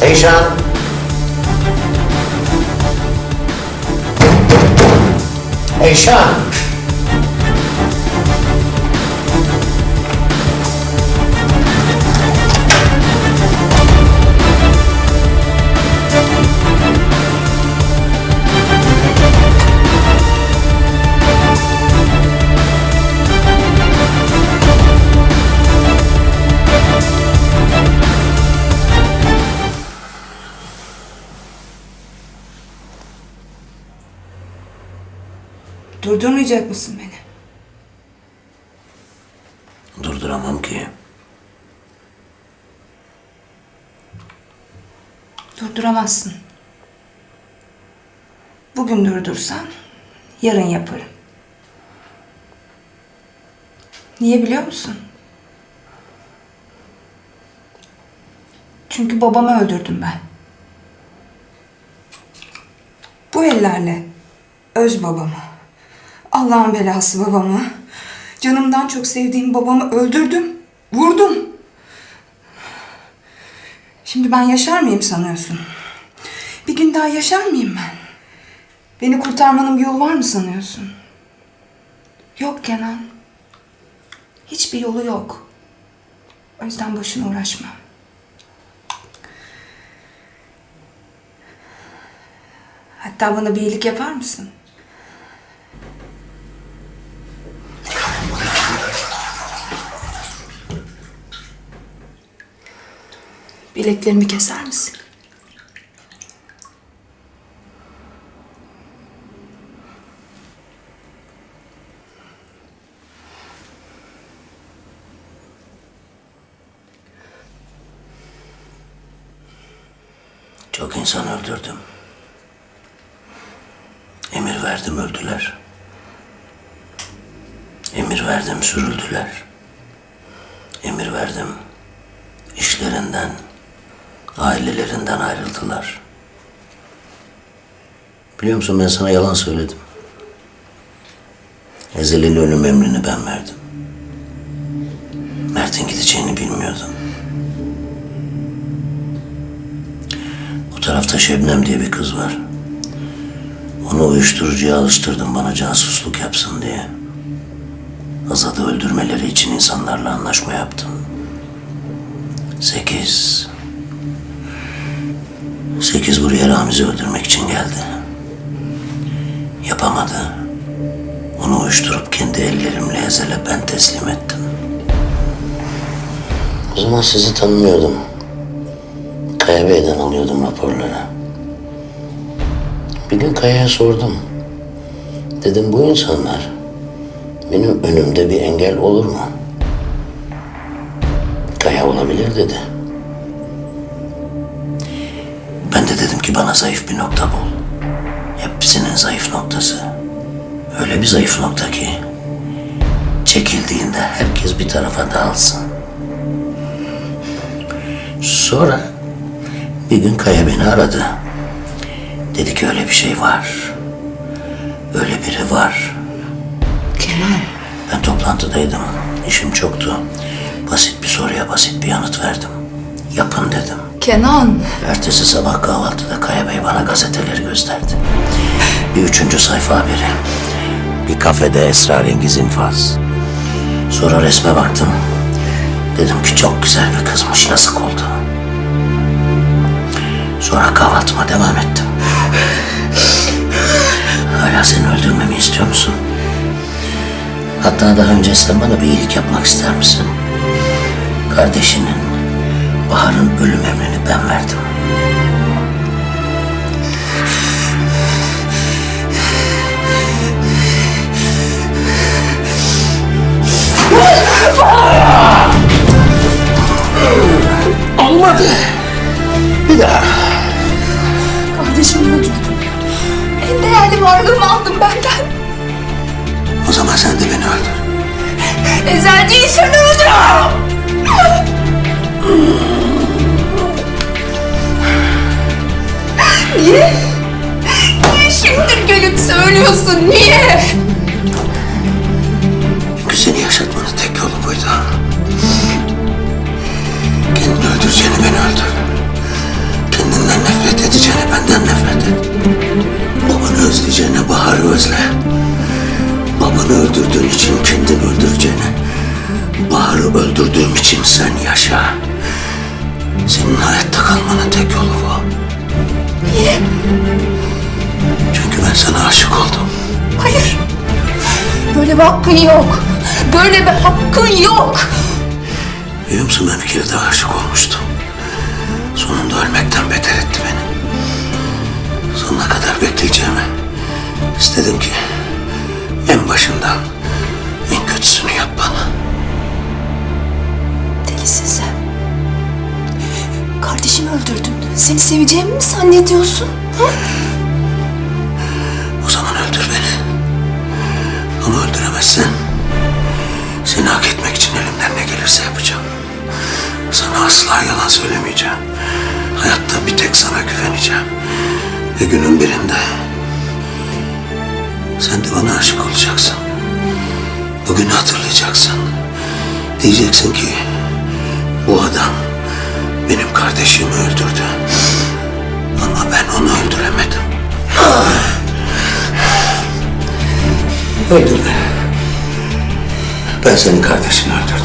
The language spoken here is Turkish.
Hey, Sean. Hey, Sean. Durdurmayacak mısın beni? Durduramam ki. Durduramazsın. Bugün durdursan yarın yaparım. Niye biliyor musun? Çünkü babamı öldürdüm ben. Bu ellerle öz babamı, Allah'ın belası babamı, canımdan çok sevdiğim babamı öldürdüm, vurdum. Şimdi ben yaşar mıyım sanıyorsun? Bir gün daha yaşar mıyım ben? Beni kurtarmanın bir yolu var mı sanıyorsun? Yok Kenan. Hiçbir yolu yok. O yüzden boşuna uğraşma. Hatta bana bir iyilik yapar mısın? Bileklerimi keser misin? Çok insan öldürdüm. Emir verdim öldüler. Emir verdim sürüldüler. Emir verdim işlerinden, ailelerinden ayrıldılar. Biliyor musun ben sana yalan söyledim. Ezel'in ölüm emrini ben verdim. Mert'in gideceğini bilmiyordum. O tarafta Şebnem diye bir kız var. Onu uyuşturucuya alıştırdım bana casusluk yapsın diye. Azad'ı öldürmeleri için insanlarla anlaşma yaptım. Sekiz. Ramiz'i öldürmek için geldi. Yapamadı. Onu uyuşturup kendi ellerimle Ezel'e ben teslim ettim. O zaman sizi tanımıyordum. Kaya Bey'den alıyordum raporları. Bir gün Kaya'ya sordum. Dedim bu insanlar benim önümde bir engel olur mu? Kaya olabilir dedi. Ben de dedim ki bana zayıf bir nokta bul. Hepsinin zayıf noktası. Öyle bir zayıf nokta ki çekildiğinde herkes bir tarafa dağılsın. Sonra bir gün Kaya beni aradı. Dedi ki öyle bir şey var. Öyle biri var. Kenan. Ben toplantıdaydım. İşim çoktu. Basit bir soruya basit bir yanıt verdim. Yapın dedim. Kenan. Ertesi sabah kahvaltıda Kaya Bey bana gazeteleri gösterdi. Bir üçüncü sayfa haberi. Bir kafede esrarengiz infaz. Sonra resme baktım. Dedim ki çok güzel bir kızmış. Nasıl oldu? Sonra kahvaltıma devam ettim. Hala seni öldürmemi istiyor musun? Hatta daha önce sen bana bir iyilik yapmak ister misin? Kardeşinin, Bahar'ın ölüm emrini ben verdim. Olmadı. Bir daha. Kardeşimi öldürdüm. En değerli varlığımı aldın benden. O zaman sen de beni öldür. Ezelciyi seni öldürürüm. İçin sen yaşa. Senin hayatta kalmanın tek yolu bu. Niye? Çünkü ben sana aşık oldum. Hayır. Böyle bir hakkın yok. Böyle bir hakkın yok. Biliyor musun ben bir kere daha aşık olmuştum. Sonunda ölmekten beter etti beni. Sonuna kadar bekleyeceğimi istedim ki en başından Seni seveceğimi mi zannediyorsun? Ha? O zaman öldür beni. Ama öldüremezsen seni hak etmek için elimden ne gelirse yapacağım. Sana asla yalan söylemeyeceğim. Hayatta bir tek sana güveneceğim. Ve günün birinde sen de bana aşık olacaksın. Bugünü hatırlayacaksın. Diyeceksin ki bu adam benim kardeşimi öldürdü. Onu öldüremedim. Öldür beni. Ben senin kardeşini öldürdüm.